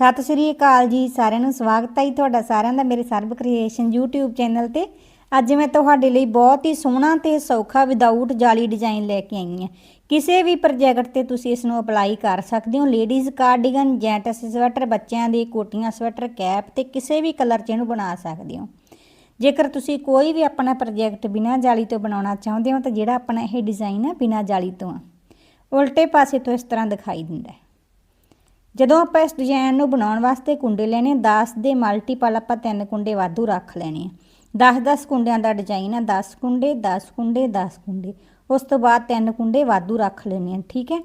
ਸਤਿ ਸ੍ਰੀ ਅਕਾਲ ਜੀ, ਸਾਰਿਆਂ ਨੂੰ ਸਵਾਗਤ ਹੈ ਜੀ ਤੁਹਾਡਾ ਸਾਰਿਆਂ ਦਾ ਮੇਰੇ ਸਰਬ ਕ੍ਰੀਏਸ਼ਨ YouTube ਚੈਨਲ ਤੇ। ਅੱਜ ਮੈਂ ਤੁਹਾਡੇ ਲਈ ਬਹੁਤ ਹੀ ਸੋਹਣਾ ਤੇ ਸੌਖਾ ਵਿਦਆਊਟ ਜਾਲੀ ਡਿਜ਼ਾਈਨ ਲੈ ਕੇ ਆਈ ਹਾਂ। ਕਿਸੇ ਵੀ ਪ੍ਰੋਜੈਕਟ ਤੇ ਤੁਸੀਂ ਇਸ ਨੂੰ ਅਪਲਾਈ ਕਰ ਸਕਦੇ ਹੋ। ਲੇਡੀਜ਼ ਕਾਰਡੀਗਨ ਜੈਂਟਸ ਸਵੈਟਰ ਬੱਚਿਆਂ ਦੇ ਕੋਟੀਆਂ ਸਵੈਟਰ ਕੈਪ ਤੇ ਕਿਸੇ ਵੀ ਕਲਰ 'ਚ ਇਹਨੂੰ ਬਣਾ ਸਕਦੇ ਹੋ। ਜੇਕਰ ਤੁਸੀਂ ਕੋਈ ਵੀ ਆਪਣਾ ਪ੍ਰੋਜੈਕਟ ਬਿਨਾਂ ਜਾਲੀ ਤੋਂ ਬਣਾਉਣਾ ਚਾਹੁੰਦੇ ਹੋ ਤਾਂ ਜਿਹੜਾ ਆਪਣਾ ਇਹ ਡਿਜ਼ਾਈਨ ਹੈ ਬਿਨਾਂ ਜਾਲੀ ਤੋਂ ਆ। ਉਲਟੇ ਪਾਸੇ ਤੋਂ ਇਸ ਤਰ੍ਹਾਂ ਦਿਖਾਈ ਦਿੰਦਾ ਹੈ। ਜਦੋਂ ਆਪਾਂ ਇਸ ਡਿਜ਼ਾਈਨ ਨੂੰ ਬਣਾਉਣ ਵਾਸਤੇ ਕੁੰਡੇ ਲੈਣੇ 10 ਦੇ ਮਲਟੀਪਲ ਆਪਾਂ ਤਿੰਨ ਕੁੰਡੇ ਵਾਧੂ ਰੱਖ ਲੈਣੇ ਆ। 10-10 ਕੁੰਡਿਆਂ ਦਾ ਡਿਜ਼ਾਈਨ ਆ 10 ਕੁੰਡੇ 10 ਕੁੰਡੇ 10 ਕੁੰਡੇ। ਉਸ ਤੋਂ ਬਾਅਦ ਤਿੰਨ ਕੁੰਡੇ ਵਾਧੂ ਰੱਖ ਲੈਣੇ ਆ, ਠੀਕ ਹੈ?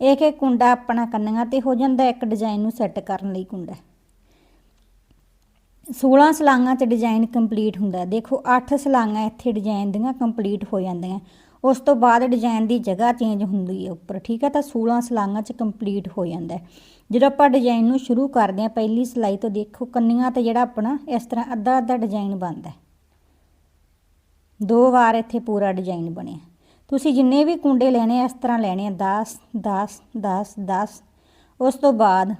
ਇਹ ਇੱਕ ਕੁੰਡਾ ਆਪਣਾ ਕੰਨੀਆਂ ਤੇ ਹੋ ਜਾਂਦਾ, ਇੱਕ ਡਿਜ਼ਾਈਨ ਨੂੰ ਸੈੱਟ ਕਰਨ ਲਈ ਕੁੰਡਾ। 16 ਸਲਾਂਗਾਂ 'ਚ ਡਿਜ਼ਾਈਨ ਕੰਪਲੀਟ ਹੁੰਦਾ। ਦੇਖੋ 8 ਸਲਾਂਗਾਂ ਇੱਥੇ ਡਿਜ਼ਾਈਨ ਦੀਆਂ ਕੰਪਲੀਟ ਹੋ ਜਾਂਦੀਆਂ। ਉਸ ਤੋਂ ਬਾਅਦ ਡਿਜ਼ਾਈਨ ਦੀ ਜਗ੍ਹਾ ਚੇਂਜ ਹੁੰਦੀ ਹੈ ਉੱਪਰ, ਠੀਕ ਹੈ? ਤਾਂ 16 ਸਲਾਂਗਾਂ 'ਚ ਕੰਪਲੀਟ ਹੋ ਜਾਂਦਾ ਜਦੋਂ ਆਪਾਂ ਡਿਜ਼ਾਈਨ ਨੂੰ ਸ਼ੁਰੂ ਕਰਦੇ ਹਾਂ, ਪਹਿਲੀ ਸਲਾਈ ਤੋਂ ਦੇਖੋ, ਕੰਨੀਆਂ ਤੇ ਜਿਹੜਾ ਆਪਣਾ ਇਸ ਤਰ੍ਹਾਂ ਅੱਧਾ ਅੱਧਾ ਡਿਜ਼ਾਈਨ ਬਣਦਾ ਦੋ ਵਾਰ ਇੱਥੇ ਪੂਰਾ ਡਿਜ਼ਾਈਨ ਬਣਿਆ। ਤੁਸੀਂ ਜਿੰਨੇ ਵੀ ਕੁੰਡੇ ਲੈਣੇ ਇਸ ਤਰ੍ਹਾਂ ਲੈਣੇ ਆ 10 10 10 10 ਉਸ ਤੋਂ ਬਾਅਦ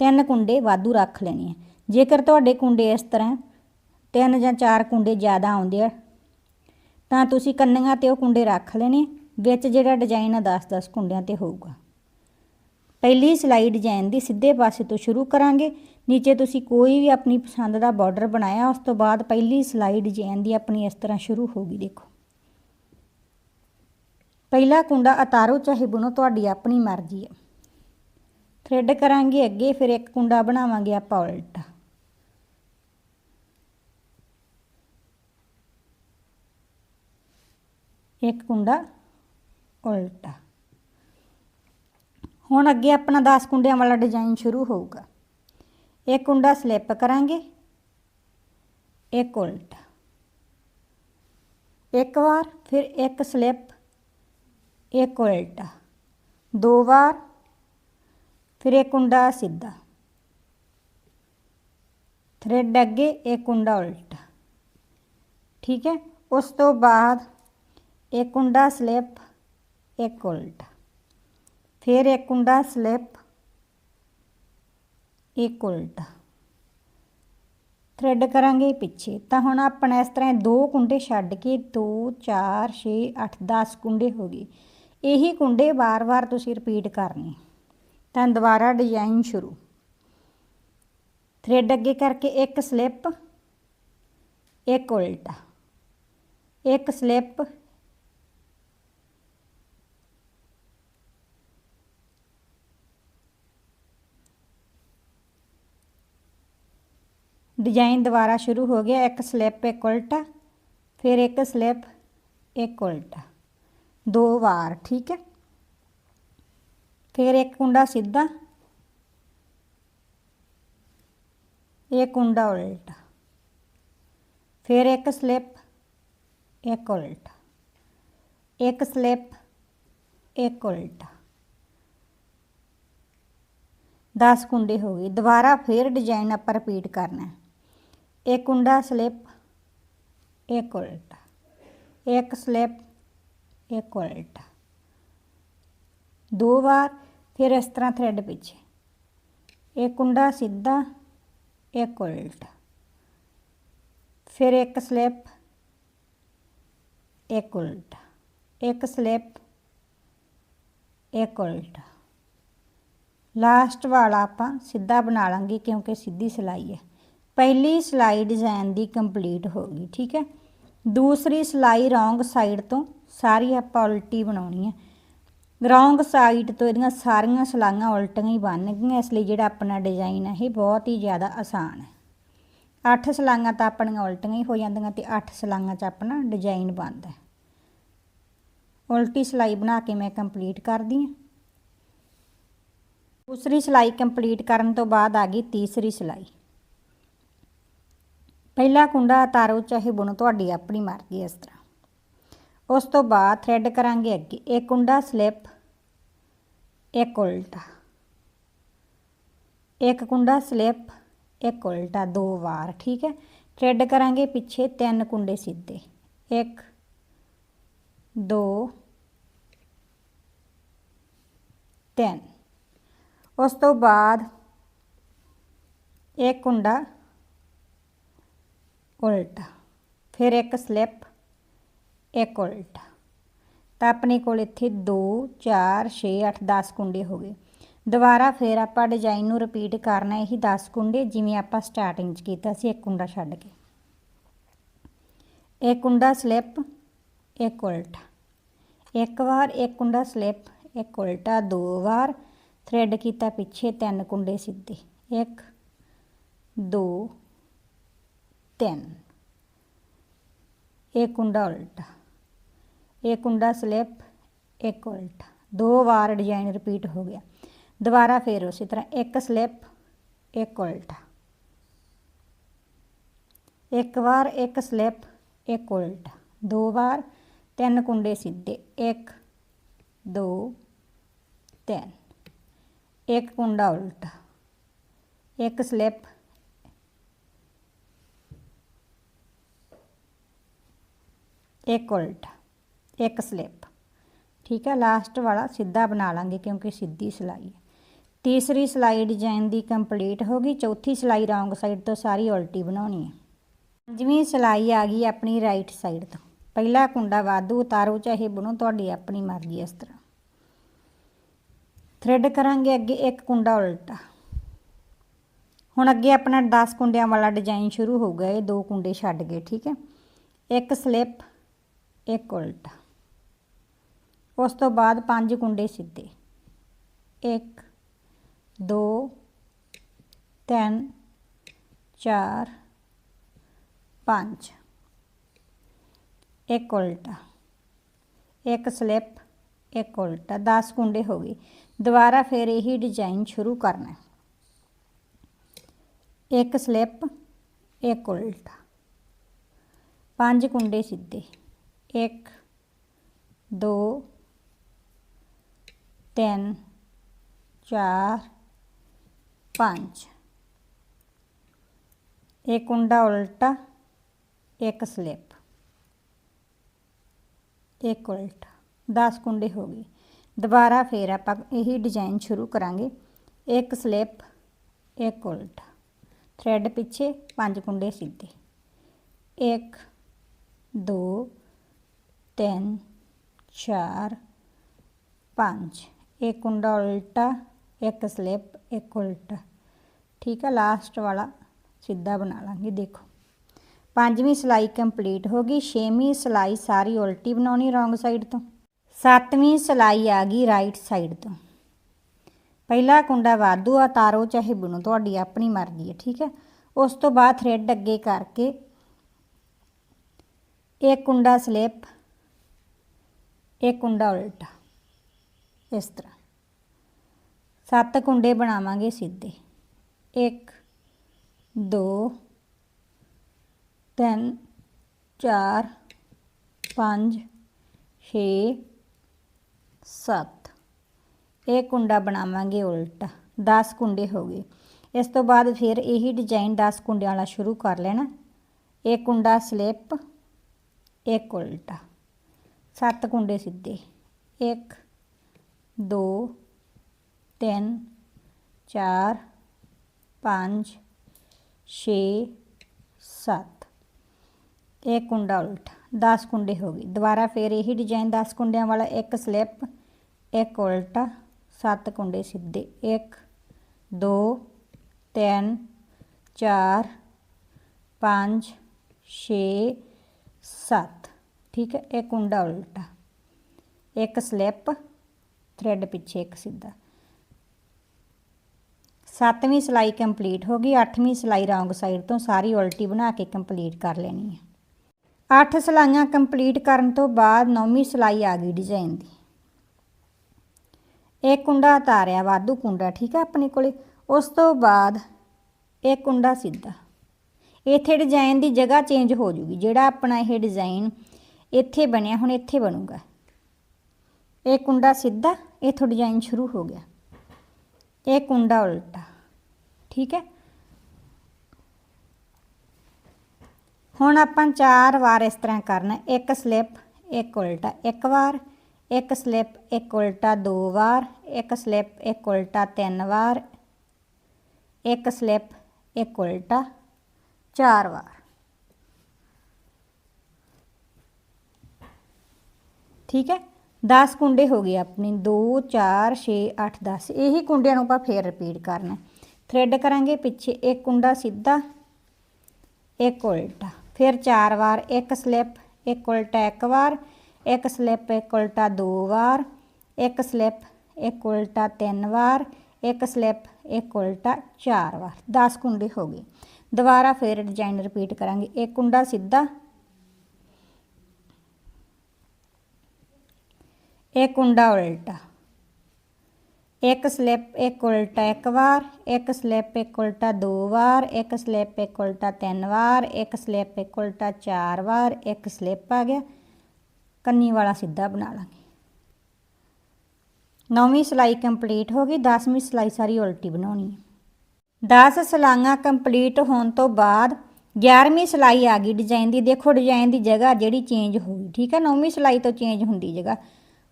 ਤਿੰਨ ਕੁੰਡੇ ਵਾਧੂ ਰੱਖ ਲੈਣੇ ਆ। ਜੇਕਰ ਤੁਹਾਡੇ ਕੁੰਡੇ ਇਸ ਤਰ੍ਹਾਂ ਤਿੰਨ ਜਾਂ ਚਾਰ ਕੁੰਡੇ ਜ਼ਿਆਦਾ ਆਉਂਦੇ ਆ ਤਾਂ ਤੁਸੀਂ ਕੰਨੀਆਂ ਤੇ ਉਹ ਕੁੰਡੇ ਰੱਖ ਲੈਣੇ, ਵਿੱਚ ਜਿਹੜਾ ਡਿਜ਼ਾਈਨ ਆ 10-10 ਕੁੰਡਿਆਂ ਤੇ ਹੋਊਗਾ। ਪਹਿਲੀ ਸਿਲਾਈ ਡਿਜ਼ਾਈਨ ਦੀ ਸਿੱਧੇ ਪਾਸੇ ਤੋਂ ਸ਼ੁਰੂ ਕਰਾਂਗੇ, ਨੀਚੇ ਤੁਸੀਂ ਕੋਈ ਵੀ ਆਪਣੀ ਪਸੰਦ ਦਾ ਬਾਰਡਰ ਬਣਾਇਆ, ਉਸ ਤੋਂ ਬਾਅਦ ਪਹਿਲੀ ਸਿਲਾਈ ਡਿਜ਼ਾਈਨ ਦੀ ਆਪਣੀ ਇਸ ਤਰ੍ਹਾਂ ਸ਼ੁਰੂ ਹੋਗੀ ਦੇਖੋ। ਪਹਿਲਾ ਕੁੰਡਾ ਉਤਾਰੋ ਚਾਹੇ ਬੁਣੋ, ਤੁਹਾਡੀ ਆਪਣੀ ਮਰਜ਼ੀ ਹੈ ਥ੍ਰੈਡ ਕਰਾਂਗੇ ਅੱਗੇ, ਫਿਰ ਇੱਕ ਕੁੰਡਾ ਬਣਾਵਾਂਗੇ ਆਪਾਂ ਉਲਟਾ। ਇੱਕ ਕੁੰਡਾ ਉਲਟਾ। ਹੁਣ ਅੱਗੇ ਆਪਣਾ 10 ਕੁੰਡਿਆਂ ਵਾਲਾ ਡਿਜ਼ਾਈਨ ਸ਼ੁਰੂ ਹੋਊਗਾ। ਇੱਕ ਕੁੰਡਾ ਸਲਿੱਪ ਕਰਾਂਗੇ, ਇੱਕ ਉਲਟਾ। ਇੱਕ ਵਾਰ, ਫਿਰ ਇੱਕ ਸਲਿੱਪ ਇੱਕ ਉਲਟਾ। ਦੋ ਵਾਰ, ਫਿਰ ਇੱਕ ਕੁੰਡਾ ਸਿੱਧਾ। ਥ੍ਰੈਡ ਅੱਗੇ, ਇੱਕ ਕੁੰਡਾ ਉਲਟਾ। ਠੀਕ ਹੈ? ਉਸ ਤੋਂ ਬਾਅਦ ਇੱਕ ਕੁੰਡਾ ਸਲਿੱਪ, ਇੱਕ ਉਲਟਾ। ਫਿਰ ਇੱਕ ਕੁੰਡਾ ਸਲਿੱਪ, ਇੱਕ ਉਲਟਾ। ਥਰੈਡ ਕਰਾਂਗੇ ਪਿੱਛੇ। ਤਾਂ ਹੁਣ ਆਪਣਾ ਇਸ ਤਰ੍ਹਾਂ ਦੋ ਕੁੰਡੇ ਛੱਡ ਕੇ 2 4 6 8 10 ਕੁੰਡੇ ਹੋ ਗਏ। ਇਹੀ ਕੁੰਡੇ ਵਾਰ-ਵਾਰ ਤੁਸੀਂ ਰਿਪੀਟ ਕਰਨੇ। ਤਾਂ ਦੁਬਾਰਾ ਡਿਜ਼ਾਈਨ ਸ਼ੁਰੂ। ਥਰੈਡ ਅੱਗੇ ਕਰਕੇ ਇੱਕ ਸਲਿੱਪ, ਇੱਕ ਉਲਟਾ। ਇੱਕ ਸਲਿੱਪ ਡਿਜ਼ਾਈਨ ਦੁਬਾਰਾ ਸ਼ੁਰੂ ਹੋ ਗਿਆ, ਇੱਕ ਸਲਿੱਪ, ਇੱਕ ਉਲਟਾ, ਫਿਰ ਇੱਕ ਸਲਿੱਪ, ਇੱਕ ਉਲਟਾ। ਦੋ ਵਾਰ, ਠੀਕ ਹੈ? ਫਿਰ ਇੱਕ ਕੁੰਡਾ ਸਿੱਧਾ, ਇੱਕ ਕੁੰਡਾ ਉਲਟਾ। ਫਿਰ ਇੱਕ ਸਲਿੱਪ, ਇੱਕ ਉਲਟਾ। ਇੱਕ ਸਲਿੱਪ, ਇੱਕ ਉਲਟਾ। 10 ਕੁੰਡੇ ਹੋ ਗਏ। ਦੁਬਾਰਾ ਫਿਰ ਡਿਜ਼ਾਈਨ ਆਪਾਂ ਰਿਪੀਟ ਕਰਨਾ ਹੈ। ਇੱਕ ਕੁੰਡਾ ਸਲਿੱਪ ਇੱਕ ਉਲਟਾ ਇੱਕ ਸਲਿੱਪ ਇੱਕ ਉਲਟਾ ਦੋ ਵਾਰ ਫਿਰ ਇਸ ਤਰ੍ਹਾਂ ਥ੍ਰੈਡ ਪਿੱਛੇ ਇੱਕ ਕੁੰਡਾ ਸਿੱਧਾ ਇੱਕ ਉਲਟਾ ਫਿਰ ਇੱਕ ਸਲਿੱਪ ਇੱਕ ਉਲਟਾ ਇੱਕ ਸਲਿੱਪ ਇੱਕ ਉਲਟਾ ਲਾਸਟ ਵਾਲਾ ਆਪਾਂ ਸਿੱਧਾ ਬਣਾ ਲਾਂਗੇ ਕਿਉਂਕਿ ਸਿੱਧੀ ਸਿਲਾਈ ਹੈ ਪਹਿਲੀ ਸਿਲਾਈ ਡਿਜ਼ਾਈਨ ਦੀ ਕੰਪਲੀਟ ਹੋ ਗਈ, ਠੀਕ ਹੈ। ਦੂਸਰੀ ਸਿਲਾਈ ਰੌਂਗ ਸਾਈਡ ਤੋਂ ਸਾਰੀ ਆਪਾਂ ਉਲਟੀ ਬਣਾਉਣੀ ਹੈ। ਰੌਂਗ ਸਾਈਡ ਤੋਂ ਇਹਦੀਆਂ ਸਾਰੀਆਂ ਸਲਾਈਆਂ ਉਲਟੀਆਂ ਹੀ ਬਣਨਗੀਆਂ, ਇਸ ਲਈ ਜਿਹੜਾ ਆਪਣਾ ਡਿਜ਼ਾਈਨ ਹੈ ਇਹ ਬਹੁਤ ਹੀ ਜ਼ਿਆਦਾ ਆਸਾਨ ਹੈ। 8 ਸਲਾਈਆਂ ਤਾਂ ਆਪਣੀਆਂ ਉਲਟੀਆਂ ਹੀ ਹੋ ਜਾਂਦੀਆਂ ਤੇ 8 ਸਲਾਈਆਂ 'ਚ ਆਪਣਾ ਡਿਜ਼ਾਈਨ ਬਣਦਾ ਉਲਟੀ ਸਿਲਾਈ ਬਣਾ ਕੇ ਮੈਂ ਕੰਪਲੀਟ ਕਰਦੀ ਹਾਂ। ਦੂਸਰੀ ਸਿਲਾਈ ਕੰਪਲੀਟ ਕਰਨ ਤੋਂ ਬਾਅਦ ਆ ਗਈ ਤੀਸਰੀ ਸਿਲਾਈ। ਪਹਿਲਾ ਕੁੰਡਾ ਉਤਾਰੋ ਚਾਹੇ ਬੁਣੋ, ਤੁਹਾਡੀ ਆਪਣੀ ਮਰਜ਼ੀ ਇਸ ਤਰ੍ਹਾਂ। ਉਸ ਤੋਂ ਬਾਅਦ ਥ੍ਰੈਡ ਕਰਾਂਗੇ ਅੱਗੇ। ਇੱਕ ਕੁੰਡਾ ਸਲਿੱਪ ਇੱਕ ਉਲਟਾ। ਇੱਕ ਕੁੰਡਾ ਸਲਿੱਪ ਇੱਕ ਉਲਟਾ, ਦੋ ਵਾਰ, ਠੀਕ ਹੈ? ਥ੍ਰੈਡ ਕਰਾਂਗੇ ਪਿੱਛੇ ਤਿੰਨ ਕੁੰਡੇ ਸਿੱਧੇ। ਇੱਕ, ਦੋ, ਤਿੰਨ। ਉਸ ਤੋਂ ਬਾਅਦ ਇੱਕ ਕੁੰਡਾ ਉਲਟਾ। ਫਿਰ ਇੱਕ ਸਲਿੱਪ, ਇੱਕ ਉਲਟਾ। ਤਾਂ ਆਪਣੇ ਕੋਲ ਇੱਥੇ 2 4 6 8 10 ਕੁੰਡੇ ਹੋ ਗਏ। ਦੁਬਾਰਾ ਫਿਰ ਆਪਾਂ ਡਿਜ਼ਾਈਨ ਨੂੰ ਰਿਪੀਟ ਕਰਨਾ ਇਹੀ 10 ਕੁੰਡੇ, ਜਿਵੇਂ ਆਪਾਂ ਸਟਾਰਟਿੰਗ 'ਚ ਕੀਤਾ ਸੀ, ਇੱਕ ਕੁੰਡਾ ਛੱਡ ਕੇ। ਇੱਕ ਕੁੰਡਾ ਸਲਿੱਪ, ਇੱਕ ਉਲਟਾ। ਇੱਕ ਵਾਰ ਇੱਕ ਕੁੰਡਾ ਸਲਿੱਪ, ਇੱਕ ਉਲਟਾ। ਦੋ ਵਾਰ ਥ੍ਰੈਡ ਕੀਤਾ ਪਿੱਛੇ ਤਿੰਨ ਕੁੰਡੇ ਸਿੱਧੇ। 1 2 टेन एक कुंडा उल्टा एक कुंडा स्लिप एक उल्टा दो बार डिजाइन रिपीट हो गया दोबारा फिर उसी तरह एक स्लिप एक उल्टा एक बार एक स्लिप एक उल्टा दो बार ਤਿੰਨ ਕੁੰਡੇ ਸਿੱਧੇ 1 2 3 ਇੱਕ ਕੁੰਡਾ ਉਲਟਾ ਇੱਕ ਸਲਿੱਪ ਇੱਕ ਉਲਟ, ਇੱਕ ਸਲਿੱਪ। ਠੀਕ ਹੈ ਲਾਸਟ ਵਾਲਾ ਸਿੱਧਾ ਬਣਾ ਲਾਂਗੇ ਕਿਉਂਕਿ ਸਿੱਧੀ ਸਿਲਾਈ ਹੈ। ਤੀਸਰੀ ਸਿਲਾਈ ਡਿਜ਼ਾਈਨ ਦੀ ਕੰਪਲੀਟ ਹੋ ਗਈ, ਚੌਥੀ ਸਿਲਾਈ ਰੌਂਗ ਸਾਈਡ ਤੋਂ ਸਾਰੀ ਉਲਟੀ ਬਣਾਉਣੀ ਹੈ। ਪੰਜਵੀਂ ਸਿਲਾਈ ਆ ਗਈ ਆਪਣੀ ਰਾਈਟ ਸਾਈਡ ਤੋਂ। ਪਹਿਲਾ ਕੁੰਡਾ ਵਾਧੂ, ਉਤਾਰੋ ਚਾਹੇ ਬੁਣੋ, ਤੁਹਾਡੀ ਆਪਣੀ ਮਰਜ਼ੀ ਇਸ ਤਰ੍ਹਾਂ। ਥ੍ਰੈਡ ਕਰਾਂਗੇ ਅੱਗੇ, ਇੱਕ ਕੁੰਡਾ ਉਲਟਾ। ਹੁਣ ਅੱਗੇ ਆਪਣਾ 10 ਕੁੰਡਿਆਂ ਵਾਲਾ ਡਿਜ਼ਾਈਨ ਸ਼ੁਰੂ ਹੋਊਗਾ, ਇਹ ਦੋ ਕੁੰਡੇ ਛੱਡ ਗਏ, ਠੀਕ ਹੈ। ਇੱਕ ਸਲਿੱਪ ਇੱਕ ਉਲਟਾ। ਉਸ ਤੋਂ ਬਾਅਦ ਪੰਜ ਕੁੰਡੇ ਸਿੱਧੇ। 1 2 3 4 5 ਇੱਕ ਉਲਟਾ। ਇੱਕ ਸਲਿੱਪ, ਇੱਕ ਉਲਟਾ। 10 ਕੁੰਡੇ ਹੋ ਗਏ। ਦੁਬਾਰਾ ਫਿਰ ਇਹੀ ਡਿਜ਼ਾਈਨ ਸ਼ੁਰੂ ਕਰਨਾ। ਇੱਕ ਸਲਿੱਪ, ਇੱਕ ਉਲਟਾ। ਪੰਜ ਕੁੰਡੇ ਸਿੱਧੇ। 1 2 3 4 5 ਇੱਕ ਕੁੰਡਾ ਉਲਟਾ, ਇੱਕ ਸਲਿੱਪ। ਇੱਕ ਉਲਟਾ। 10 ਕੁੰਡੇ ਹੋ ਗਏ। ਦੁਬਾਰਾ ਫੇਰ ਆਪਾਂ ਇਹੀ ਡਿਜ਼ਾਈਨ ਸ਼ੁਰੂ ਕਰਾਂਗੇ। ਇੱਕ ਸਲਿੱਪ, ਇੱਕ ਉਲਟਾ। ਥ੍ਰੈਡ ਪਿੱਛੇ ਪੰਜ ਕੁੰਡੇ ਸਿੱਧੇ। 1 2 3 4 5 ਇੱਕ ਕੁੰਡਾ ਉਲਟਾ, ਇੱਕ ਸਲਿੱਪ, ਇੱਕ ਉਲਟਾ। ਠੀਕ ਹੈ ਲਾਸਟ ਵਾਲਾ ਸਿੱਧਾ ਬਣਾ ਲਾਂਗੇ, ਦੇਖੋ। ਪੰਜਵੀਂ ਸਿਲਾਈ ਕੰਪਲੀਟ ਹੋ ਗਈ, ਛੇਵੀਂ ਸਿਲਾਈ ਸਾਰੀ ਉਲਟੀ ਬਣਾਉਣੀ ਰੋਂਗ ਸਾਈਡ ਤੋਂ। ਸੱਤਵੀਂ ਸਿਲਾਈ ਆ ਗਈ ਰਾਈਟ ਸਾਈਡ ਤੋਂ। ਪਹਿਲਾ ਕੁੰਡਾ ਵਾਧੂ ਆ, ਤਾਰੋ ਚਾਹੇ ਬੁਣੋ, ਤੁਹਾਡੀ ਆਪਣੀ ਮਰਜ਼ੀ ਹੈ ਠੀਕ ਹੈ ਉਸ ਤੋਂ ਬਾਅਦ ਥ੍ਰੈਡ ਅੱਗੇ ਕਰਕੇ, ਇੱਕ ਕੁੰਡਾ ਸਲਿੱਪ ਇੱਕ ਕੁੰਡਾ ਉਲਟਾ, ਇਸ ਤਰ੍ਹਾਂ। ਸੱਤ ਕੁੰਡੇ ਬਣਾਵਾਂਗੇ ਸਿੱਧੇ। 1 2 3 4 5 6 7 ਇਹ ਕੁੰਡਾ ਬਣਾਵਾਂਗੇ ਉਲਟਾ। 10 ਕੁੰਡੇ ਹੋ ਗਏ। ਇਸ ਤੋਂ ਬਾਅਦ ਫਿਰ ਇਹੀ ਡਿਜ਼ਾਈਨ 10 ਕੁੰਡਿਆਂ ਵਾਲਾ ਸ਼ੁਰੂ ਕਰ ਲੈਣਾ। ਇੱਕ ਕੁੰਡਾ ਸਲਿੱਪ, ਇੱਕ ਉਲਟਾ। ਸੱਤ ਕੁੰਡੇ ਸਿੱਧੇ। 1 2 3 4 5 6 7 ਇਹ ਕੁੰਡਾ ਉਲਟਾ। 10 ਕੁੰਡੇ ਹੋ ਗਏ। ਦੁਬਾਰਾ ਫਿਰ ਇਹੀ ਡਿਜ਼ਾਈਨ 10 ਕੁੰਡਿਆਂ ਵਾਲਾ। ਇੱਕ ਸਲਿੱਪ ਇੱਕ ਉਲਟਾ। 7 ਕੁੰਡੇ ਸਿੱਧੇ। 1 2 3 4 5 6 7 ਠੀਕ ਹੈ, ਇੱਕ ਕੁੰਡਾ ਉਲਟਾ, ਇੱਕ ਸਲਿੱਪ ਥ੍ਰੈਡ ਪਿੱਛੇ, ਇੱਕ ਸਿੱਧਾ। ਸੱਤਵੀਂ ਸਿਲਾਈ ਕੰਪਲੀਟ ਹੋ ਗਈ, ਅੱਠਵੀਂ ਸਿਲਾਈ ਰੌਂਗ ਸਾਈਡ ਤੋਂ ਸਾਰੀ ਉਲਟੀ ਬਣਾ ਕੇ ਕੰਪਲੀਟ ਕਰ ਲੈਣੀ ਹੈ। ਅੱਠ ਸਿਲਾਈਆਂ ਕੰਪਲੀਟ ਕਰਨ ਤੋਂ ਬਾਅਦ ਨੌਵੀਂ ਸਿਲਾਈ ਆ ਗਈ ਡਿਜ਼ਾਈਨ ਦੀ। ਇੱਕ ਕੁੰਡਾ ਉਤਾਰਿਆ, ਵਾਧੂ ਕੁੰਡਾ, ਠੀਕ ਹੈ, ਆਪਣੇ ਕੋਲੇ। ਉਸ ਤੋਂ ਬਾਅਦ ਇੱਕ ਕੁੰਡਾ ਸਿੱਧਾ। ਇੱਥੇ ਡਿਜ਼ਾਈਨ ਦੀ ਜਗ੍ਹਾ ਚੇਂਜ ਹੋ ਜੂਗੀ। ਜਿਹੜਾ ਆਪਣਾ ਇਹ ਡਿਜ਼ਾਈਨ ਇੱਥੇ ਬਣਿਆ, ਹੁਣ ਇੱਥੇ ਬਣੂਗਾ। ਇਹ ਕੁੰਡਾ ਸਿੱਧਾ ਇੱਥੋਂ ਡਿਜ਼ਾਈਨ ਸ਼ੁਰੂ ਹੋ ਗਿਆ। ਇਹ ਕੁੰਡਾ ਉਲਟਾ, ਠੀਕ ਹੈ? ਹੁਣ ਆਪਾਂ ਚਾਰ ਵਾਰ ਇਸ ਤਰ੍ਹਾਂ ਕਰਨਾ, ਇੱਕ ਸਲਿੱਪ ਇੱਕ ਉਲਟਾ, ਇੱਕ ਵਾਰ, ਇੱਕ ਸਲਿੱਪ ਇੱਕ ਉਲਟਾ ਦੋ ਵਾਰ, ਇੱਕ ਸਲਿੱਪ ਇੱਕ ਉਲਟਾ ਤਿੰਨ ਵਾਰ, ਇੱਕ ਸਲਿੱਪ ਇੱਕ ਉਲਟਾ ਚਾਰ ਵਾਰ। ਠੀਕ ਹੈ? 10 ਕੁੰਡੇ ਹੋ ਗਏ ਆਪਣੇ। 2 4 6 8 10 ਇਹੀ ਕੁੰਡਿਆਂ ਨੂੰ ਆਪਾਂ ਫੇਰ ਰਿਪੀਟ ਕਰਨਾ ਥ੍ਰੈਡ ਕਰਾਂਗੇ, ਪਿੱਛੇ ਇੱਕ ਕੁੰਡਾ ਸਿੱਧਾ, ਇੱਕ ਉਲਟਾ। ਫਿਰ ਚਾਰ ਵਾਰ ਇੱਕ ਸਲਿੱਪ ਇੱਕ ਉਲਟਾ ਇੱਕ ਵਾਰ। ਇੱਕ ਸਲਿੱਪ ਇੱਕ ਉਲਟਾ ਦੋ ਵਾਰ। ਇੱਕ ਸਲਿੱਪ ਇੱਕ ਉਲਟਾ ਤਿੰਨ ਵਾਰ। ਇੱਕ ਸਲਿੱਪ ਇੱਕ ਉਲਟਾ ਚਾਰ ਵਾਰ। 10 ਕੁੰਡੇ ਹੋ ਗਏ। ਦੁਬਾਰਾ ਫਿਰ ਡਿਜ਼ਾਈਨ ਰਿਪੀਟ ਕਰਾਂਗੇ। ਇੱਕ ਕੁੰਡਾ ਸਿੱਧਾ ਇੱਕ ਕੁੰਡਾ ਉਲਟਾ ਇੱਕ ਸਲਿੱਪ ਇੱਕ ਉਲਟਾ ਇੱਕ ਵਾਰ ਇੱਕ ਸਲਿੱਪ ਇੱਕ ਉਲਟਾ ਦੋ ਵਾਰ ਇੱਕ ਸਲਿੱਪ ਇੱਕ ਉਲਟਾ ਤਿੰਨ ਵਾਰ ਇੱਕ ਸਲਿੱਪ ਇੱਕ ਉਲਟਾ ਚਾਰ ਵਾਰ ਇੱਕ ਸਲਿੱਪ ਆ ਗਿਆ ਕੰਨੀ ਵਾਲਾ ਸਿੱਧਾ ਬਣਾ ਲਾਂਗੇ ਨੌਵੀਂ ਸਲਾਈ ਕੰਪਲੀਟ ਹੋ ਗਈ 10ਵੀਂ ਸਲਾਈ ਸਾਰੀ ਉਲਟੀ ਬਣਾਉਣੀ ਹੈ 10 ਸਲਾਈਆਂ ਕੰਪਲੀਟ ਹੋਣ ਤੋਂ ਬਾਅਦ 11ਵੀਂ ਸਲਾਈ ਆ ਗਈ ਡਿਜ਼ਾਈਨ ਦੀ ਦੇਖੋ ਡਿਜ਼ਾਈਨ ਦੀ ਜਗ੍ਹਾ ਜਿਹੜੀ ਚੇਂਜ ਹੋ ਗਈ ਠੀਕ ਹੈ ਨੌਵੀਂ ਸਲਾਈ ਤੋਂ ਚੇਂਜ ਹੁੰਦੀ ਜਗ੍ਹਾ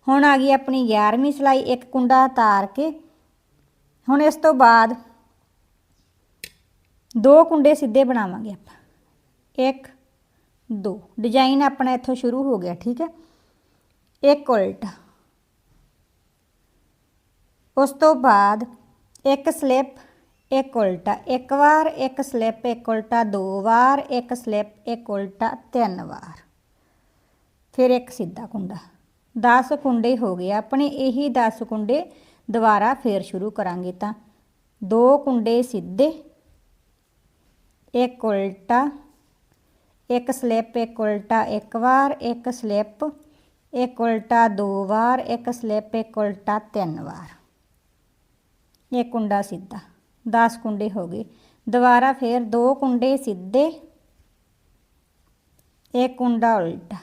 ਹੁਣ ਆ ਗਈ ਆਪਣੀ 11ਵੀਂ ਸਲਾਈ, ਇੱਕ ਕੁੰਡਾ ਉਤਾਰ ਕੇ। ਹੁਣ ਇਸ ਤੋਂ ਬਾਅਦ ਦੋ ਕੁੰਡੇ ਸਿੱਧੇ ਬਣਾਵਾਂਗੇ ਆਪਾਂ। ਇੱਕ, ਦੋ। ਡਿਜ਼ਾਈਨ ਆਪਣਾ ਇੱਥੋਂ ਸ਼ੁਰੂ ਹੋ ਗਿਆ, ਠੀਕ ਹੈ? ਇੱਕ ਉਲਟਾ। ਉਸ ਤੋਂ ਬਾਅਦ ਇੱਕ ਸਲਿੱਪ, ਇੱਕ ਉਲਟਾ। ਇੱਕ ਵਾਰ, ਇੱਕ ਸਲਿੱਪ, ਇੱਕ ਉਲਟਾ। ਦੋ ਵਾਰ, ਇੱਕ ਸਲਿੱਪ, ਇੱਕ ਉਲਟਾ। ਤਿੰਨ ਵਾਰ। ਫਿਰ ਇੱਕ ਸਿੱਧਾ ਕੁੰਡਾ। 10 ਕੁੰਡੇ ਹੋ ਗਏ, ਆਪਣੇ ਇਹੀ 10 ਕੁੰਡੇ ਦੁਬਾਰਾ ਫੇਰ ਸ਼ੁਰੂ ਕਰਾਂਗੇ ਤਾਂ। ਦੋ ਕੁੰਡੇ ਸਿੱਧੇ, ਇੱਕ ਉਲਟਾ, ਇੱਕ ਸਲਿੱਪ, ਇੱਕ ਉਲਟਾ ਇੱਕ ਵਾਰ, ਇੱਕ ਸਲਿੱਪ, ਇੱਕ ਉਲਟਾ ਦੋ ਵਾਰ, ਇੱਕ ਸਲਿੱਪ, ਇੱਕ ਉਲਟਾ ਤਿੰਨ ਵਾਰ। ਇਹ ਕੁੰਡਾ ਸਿੱਧਾ 10 ਕੁੰਡੇ ਹੋ ਗਏ। ਦੁਬਾਰਾ ਫੇਰ ਦੋ ਕੁੰਡੇ ਸਿੱਧੇ, ਇੱਕ ਕੁੰਡਾ ਉਲਟਾ,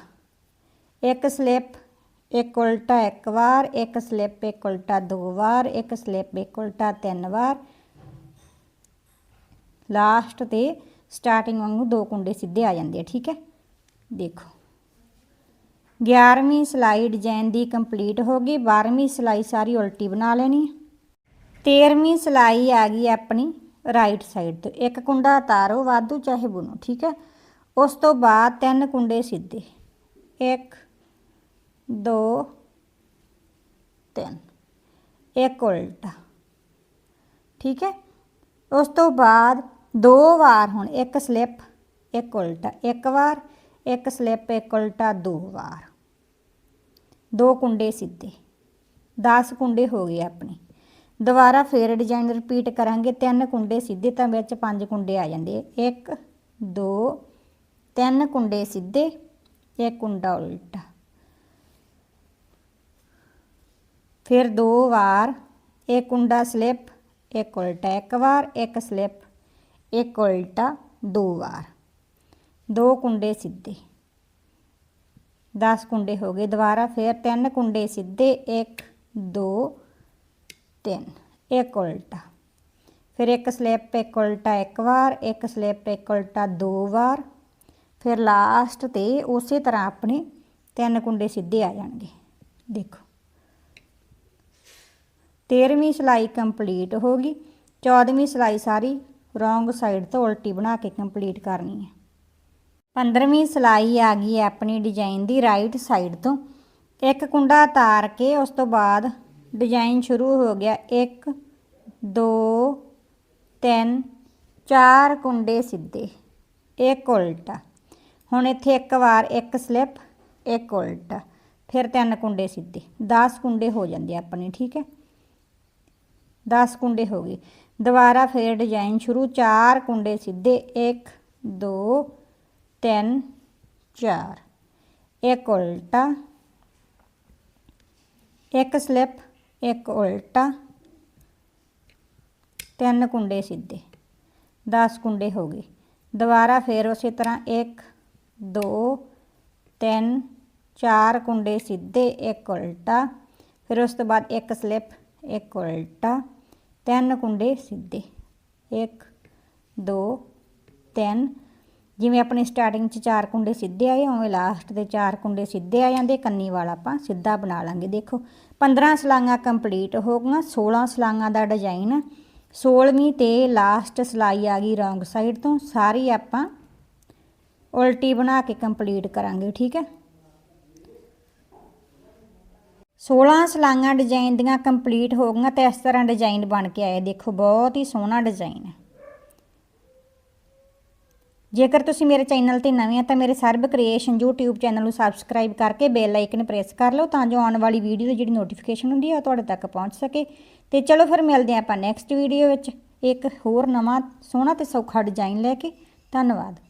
ਇੱਕ ਸਲਿੱਪ ਇੱਕ ਉਲਟਾ ਇੱਕ ਵਾਰ ਇੱਕ ਸਲਿੱਪ ਇੱਕ ਉਲਟਾ ਦੋ ਵਾਰ ਇੱਕ ਸਲਿੱਪ ਇੱਕ ਉਲਟਾ ਤਿੰਨ ਵਾਰ ਲਾਸਟ ਤੇ ਸਟਾਰਟਿੰਗ ਵਾਂਗੂ ਦੋ ਕੁੰਡੇ ਸਿੱਧੇ ਆ ਜਾਂਦੇ ਆ ਠੀਕ ਹੈ ਦੇਖੋ 11ਵੀਂ ਸਿਲਾਈ ਡਿਜ਼ਾਈਨ ਦੀ ਕੰਪਲੀਟ ਹੋ ਗਈ 12ਵੀਂ ਸਿਲਾਈ ਸਾਰੀ ਉਲਟੀ ਬਣਾ ਲੈਣੀ ਹੈ 13ਵੀਂ ਸਿਲਾਈ ਆ ਗਈ ਆਪਣੀ ਰਾਈਟ ਸਾਈਡ ਤੋਂ ਇੱਕ ਕੁੰਡਾ ਤਾਰੋ ਵਾਧੂ ਚਾਹੇ ਬੁਣੋ ਠੀਕ ਹੈ ਉਸ ਤੋਂ ਬਾਅਦ ਤਿੰਨ ਕੁੰਡੇ ਸਿੱਧੇ ਇੱਕ ਦੋ, ਤਿੰਨ। ਇੱਕ ਉਲਟਾ। ਠੀਕ ਹੈ? ਉਸ ਤੋਂ ਬਾਅਦ ਦੋ ਵਾਰ ਹੁਣ ਇੱਕ ਸਲਿੱਪ, ਇੱਕ ਉਲਟਾ, ਇੱਕ ਵਾਰ, ਇੱਕ ਸਲਿੱਪ, ਇੱਕ ਉਲਟਾ, ਦੋ ਵਾਰ। ਦੋ ਕੁੰਡੇ ਸਿੱਧੇ। 10 ਕੁੰਡੇ ਹੋ ਗਏ ਆਪਣੇ। ਦੁਬਾਰਾ ਫੇਰ ਡਿਜ਼ਾਈਨ ਰਿਪੀਟ ਕਰਾਂਗੇ। ਤਿੰਨ ਕੁੰਡੇ ਸਿੱਧੇ ਤਾਂ ਵਿੱਚ ਪੰਜ ਕੁੰਡੇ ਆ ਜਾਂਦੇ ਇੱਕ, ਦੋ, ਤਿੰਨ ਕੁੰਡੇ ਸਿੱਧੇ, ਇੱਕ ਕੁੰਡਾ ਉਲਟਾ। ਫਿਰ ਦੋ ਵਾਰ, ਇੱਕ ਕੁੰਡਾ ਸਲਿੱਪ, ਇੱਕ ਉਲਟਾ ਇੱਕ ਵਾਰ, ਇੱਕ ਸਲਿੱਪ, ਇੱਕ ਉਲਟਾ ਦੋ ਵਾਰ। ਦੋ ਕੁੰਡੇ ਸਿੱਧੇ। 10 ਕੁੰਡੇ ਹੋ ਗਏ ਦੁਬਾਰਾ, ਫਿਰ ਤਿੰਨ ਕੁੰਡੇ ਸਿੱਧੇ 1 2 3 ਇੱਕ ਉਲਟਾ। ਫਿਰ ਇੱਕ ਸਲਿੱਪ, ਇੱਕ ਉਲਟਾ ਇੱਕ ਵਾਰ, ਇੱਕ ਸਲਿੱਪ, ਇੱਕ ਉਲਟਾ ਦੋ ਵਾਰ। ਫਿਰ ਲਾਸਟ ਤੇ ਉਸੇ ਤਰ੍ਹਾਂ ਆਪਣੇ ਤਿੰਨ ਕੁੰਡੇ ਸਿੱਧੇ ਆ ਜਾਣਗੇ। ਦੇਖੋ। 13ਵੀਂ ਸਿਲਾਈ ਕੰਪਲੀਟ ਹੋ ਗਈ। 14ਵੀਂ ਸਿਲਾਈ ਸਾਰੀ ਰੋਂਗ ਸਾਈਡ ਤੋਂ ਉਲਟੀ ਬਣਾ ਕੇ ਕੰਪਲੀਟ ਕਰਨੀ ਹੈ। 15ਵੀਂ ਸਿਲਾਈ ਆ ਗਈ ਹੈ ਆਪਣੀ ਡਿਜ਼ਾਈਨ ਦੀ ਰਾਈਟ ਸਾਈਡ ਤੋਂ। ਇੱਕ ਕੁੰਡਾ ਤਾਰ ਕੇ ਉਸ ਤੋਂ ਬਾਅਦ ਡਿਜ਼ਾਈਨ ਸ਼ੁਰੂ ਹੋ ਗਿਆ। 1 2 3 4 ਕੁੰਡੇ ਸਿੱਧੇ। ਇੱਕ ਉਲਟਾ। ਹੁਣ ਇੱਥੇ ਇੱਕ ਵਾਰ ਇੱਕ ਸਲਿੱਪ, ਇੱਕ ਉਲਟਾ। ਫਿਰ ਤਿੰਨ ਕੁੰਡੇ ਸਿੱਧੇ। 10 ਕੁੰਡੇ ਹੋ ਜਾਂਦੇ ਆਪਣੇ, ਠੀਕ ਹੈ? 10 ਕੁੰਡੇ ਹੋ ਗਏ। ਦੁਬਾਰਾ ਫੇਰ ਡਿਜ਼ਾਈਨ ਸ਼ੁਰੂ, ਚਾਰ ਕੁੰਡੇ ਸਿੱਧੇ 1 2 3 4 ਇੱਕ ਉਲਟਾ, ਇੱਕ ਸਲਿੱਪ ਇੱਕ ਉਲਟਾ, ਤਿੰਨ ਕੁੰਡੇ ਸਿੱਧੇ 10 ਕੁੰਡੇ ਹੋ ਗਏ। ਦੁਬਾਰਾ ਫੇਰ ਉਸੇ ਤਰ੍ਹਾਂ 1 2 3 4 ਕੁੰਡੇ ਸਿੱਧੇ, ਇੱਕ ਉਲਟਾ, ਫਿਰ ਉਸ ਤੋਂ ਬਾਅਦ ਇੱਕ ਸਲਿੱਪ ਇੱਕ ਉਲਟਾ ਤਿੰਨ ਕੁੰਡੇ ਸਿੱਧੇ। 1 2 3 ਜਿਵੇਂ ਆਪਣੀ ਸਟਾਰਟਿੰਗ 'ਚ ਚਾਰ ਕੁੰਡੇ ਸਿੱਧੇ ਆਏ, ਉਵੇਂ ਲਾਸਟ ਦੇ ਚਾਰ ਕੁੰਡੇ ਸਿੱਧੇ ਆ ਜਾਂਦੇ, ਕੰਨੀ ਵਾਲਾ ਆਪਾਂ ਸਿੱਧਾ ਬਣਾ ਲਾਂਗੇ। ਦੇਖੋ 15 ਸਲਾਈਆਂ ਕੰਪਲੀਟ ਹੋ ਗਈਆਂ 16 ਸਲਾਈਆਂ ਦਾ ਡਿਜ਼ਾਈਨ 16ਵੀਂ ਤੇ ਲਾਸਟ ਸਲਾਈ ਆ ਗਈ ਰੌਂਗ ਸਾਈਡ ਤੋਂ, ਸਾਰੀ ਆਪਾਂ ਉਲਟੀ ਬਣਾ ਕੇ ਕੰਪਲੀਟ ਕਰਾਂਗੇ, ਠੀਕ ਹੈ? 16 ਸਲਾਈਆਂ ਡਿਜ਼ਾਈਨ ਦੀਆਂ ਕੰਪਲੀਟ ਹੋ ਗਈਆਂ ਤੇ ਇਸ ਤਰ੍ਹਾਂ ਡਿਜ਼ਾਈਨ ਬਣ ਕੇ ਆਇਆ ਦੇਖੋ, ਬਹੁਤ ਹੀ ਸੋਹਣਾ ਡਿਜ਼ਾਈਨ ਹੈ। ਜੇਕਰ ਤੁਸੀਂ ਮੇਰੇ ਚੈਨਲ ਤੇ ਨਵੇਂ ਆ ਤਾਂ ਮੇਰੇ ਸਰਬ ਕ੍ਰੀਏਸ਼ਨ YouTube ਚੈਨਲ ਨੂੰ ਸਬਸਕ੍ਰਾਈਬ ਕਰਕੇ ਬੈਲ ਆਈਕਨ ਪ੍ਰੈਸ ਕਰ ਲਓ, ਤਾਂ ਜੋ ਆਉਣ ਵਾਲੀ ਵੀਡੀਓ ਦੀ ਜਿਹੜੀ ਨੋਟੀਫਿਕੇਸ਼ਨ ਹੁੰਦੀ ਹੈ, ਉਹ ਤੁਹਾਡੇ ਤੱਕ ਪਹੁੰਚ ਸਕੇ। ਤੇ ਚਲੋ ਫਿਰ ਮਿਲਦੇ ਹਾਂ ਆਪਾਂ ਨੈਕਸਟ ਵੀਡੀਓ ਵਿੱਚ। ਇੱਕ ਹੋਰ ਨਵਾਂ ਸੋਹਣਾ ਤੇ ਸੌਖਾ ਡਿਜ਼ਾਈਨ ਲੈ ਕੇ। ਧੰਨਵਾਦ।